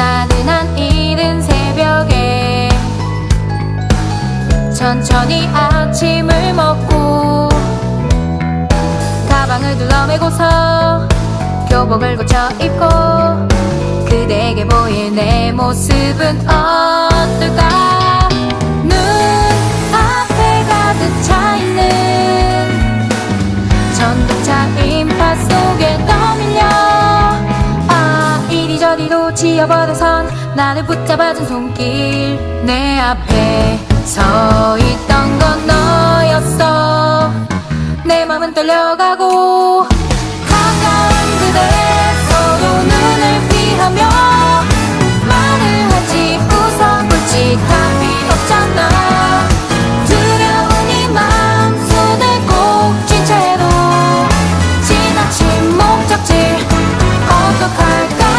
나는한 이른 새벽에 천천히 아침을 먹고 가방을 둘러매고서 교복을 고쳐 입고 그대에게 보일 내 모습은 어 아 이리저리로 지어버려선 나를 붙잡아준 손길 내 앞에 서 있던 건 너였어. 내 맘은 떨려가고 가까운 그대